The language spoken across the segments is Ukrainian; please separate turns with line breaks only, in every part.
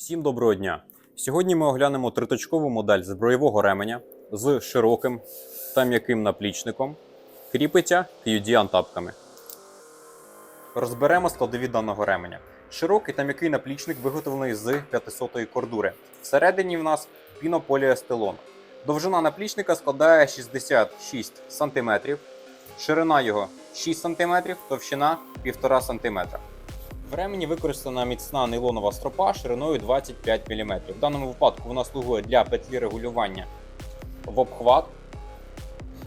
Всім доброго дня! Сьогодні ми оглянемо триточкову модель зброєвого ременя з широким та м'яким наплічником, кріпиться QD-антапками. Розберемо складові даного ременя. Широкий та м'який наплічник виготовлений з 500-ї кордури. Всередині в нас пінополіестилон. Довжина наплічника складає 66 см, ширина його 6 см, товщина 1,5 см. В ремені використана міцна нейлонова стропа шириною 25 мм. В даному випадку вона слугує для петлі регулювання в обхват,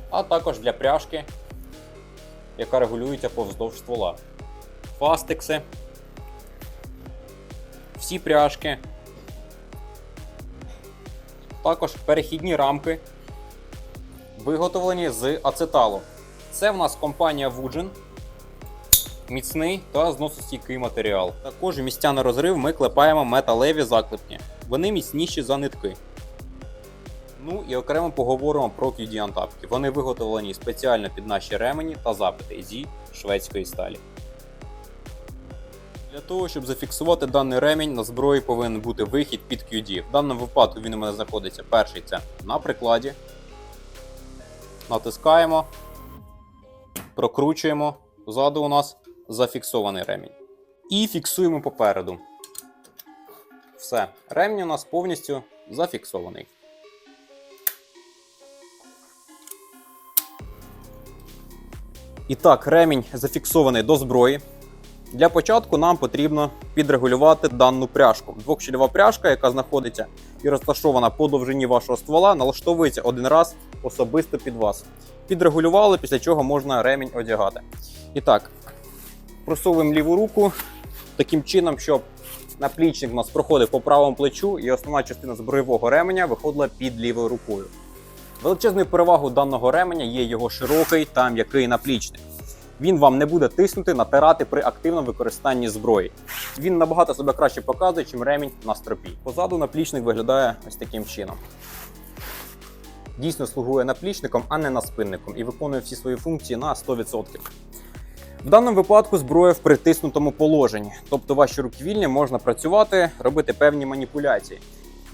а також для пряжки, яка регулюється повздовж ствола. Фастекси, всі пряжки, також перехідні рамки, виготовлені з ацеталу. Це в нас компанія Wujin міцний та зносостійкий матеріал. Також у місця на розрив ми клепаємо металеві заклепки. Вони міцніші за нитки. Ну і окремо поговоримо про QD антапки. Вони виготовлені спеціально під наші ремені та запити зі шведської сталі. Для того, щоб зафіксувати даний ремінь, на зброї повинен бути вихід під QD. В даному випадку він у мене знаходиться перший це на прикладі. Натискаємо, прокручуємо. Ззаду у нас зафіксований ремінь. І фіксуємо попереду. Все. Ремінь у нас повністю зафіксований. І так, ремінь зафіксований до зброї. Для початку нам потрібно підрегулювати дану пряжку. Двохщільова пряжка, яка знаходиться і розташована по довжині вашого ствола, налаштовується один раз особисто під вас. Підрегулювали, після чого можна ремінь одягати. І так, просовуємо ліву руку таким чином, щоб наплічник у нас проходив по правому плечу, і основна частина зброєвого ременя виходила під лівою рукою. Величезною перевагою даного ременя є його широкий та м'який наплічник. Він вам не буде тиснути, натирати при активному використанні зброї. Він набагато себе краще показує, чим ремінь на стропі. Позаду наплічник виглядає ось таким чином. Дійсно слугує наплічником, а не наспинником, і виконує всі свої функції на 100%. В даному випадку зброя в притиснутому положенні, тобто ваші руки вільні можна працювати, робити певні маніпуляції.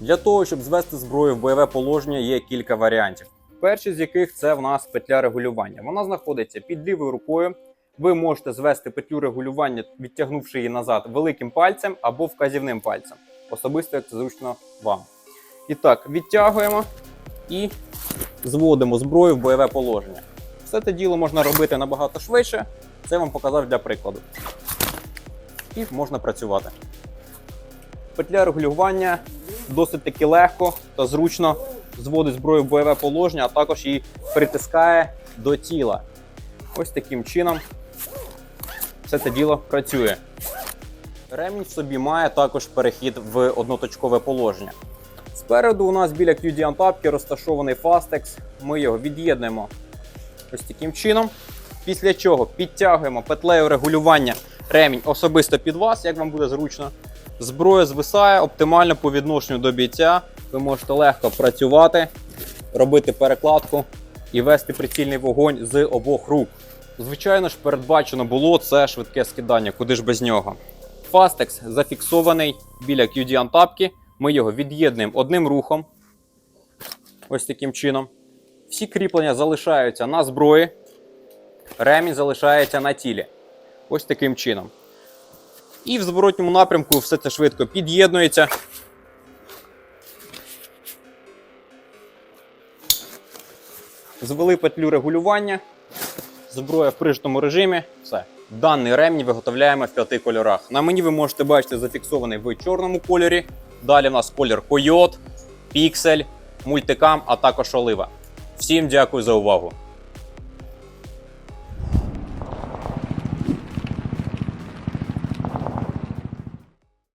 Для того, щоб звести зброю в бойове положення, є кілька варіантів. Перший з яких це в нас петля регулювання. Вона знаходиться під лівою рукою. Ви можете звести петлю регулювання, відтягнувши її назад великим пальцем або вказівним пальцем. Особисто як це зручно вам. І так, відтягуємо і зводимо зброю в бойове положення. Все це діло можна робити набагато швидше. Це я вам показав для прикладу. І можна працювати. Петля регулювання досить таки легко та зручно зводить зброю в бойове положення, а також її притискає до тіла. Ось таким чином все це діло працює. Ремінь в собі має також перехід в одноточкове положення. Спереду у нас біля QD антапки розташований Fastex. Ми його від'єднуємо ось таким чином. Після чого підтягуємо петлею регулювання ремінь особисто під вас, як вам буде зручно. Зброя звисає оптимально по відношенню до бійця. Ви можете легко працювати, робити перекладку і вести прицільний вогонь з обох рук. Звичайно ж, передбачено було це швидке скидання, куди ж без нього. Фастекс зафіксований біля QD антапки. Ми його від'єднуємо одним рухом. Ось таким чином. Всі кріплення залишаються на зброї. Ремінь залишається на тілі. Ось таким чином. І в зворотньому напрямку все це швидко під'єднується. Звели петлю регулювання. Зброя в прижитому режимі. Все. Даний ремінь виготовляємо в п'яти кольорах. На мені ви можете бачити зафіксований в чорному кольорі. Далі в нас колір койот, піксель, мультикам, а також олива. Всім дякую за увагу!